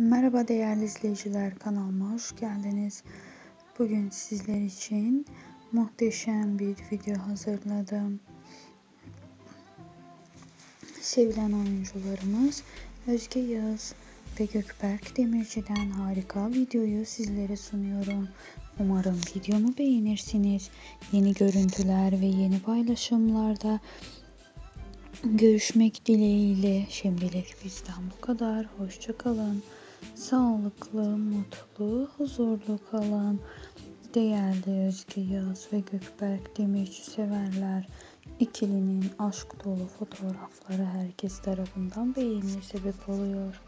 Merhaba değerli izleyiciler kanalıma hoş geldiniz. Bugün sizler için muhteşem bir video hazırladım. Sevilen oyuncularımız Özge Yağız ve Gökberk Demirci'den harika videoyu sizlere sunuyorum. Umarım videomu beğenirsiniz. Yeni görüntüler ve yeni paylaşımlarda görüşmek dileğiyle. Şimdilik bizden bu kadar. Hoşçakalın. Sağlıklı, mutlu, huzurlu kalın. Değerli Özge Yağız ve Gökberk Demirci severler. İkilinin aşk dolu fotoğrafları herkes tarafından beğeniye sebep oluyor.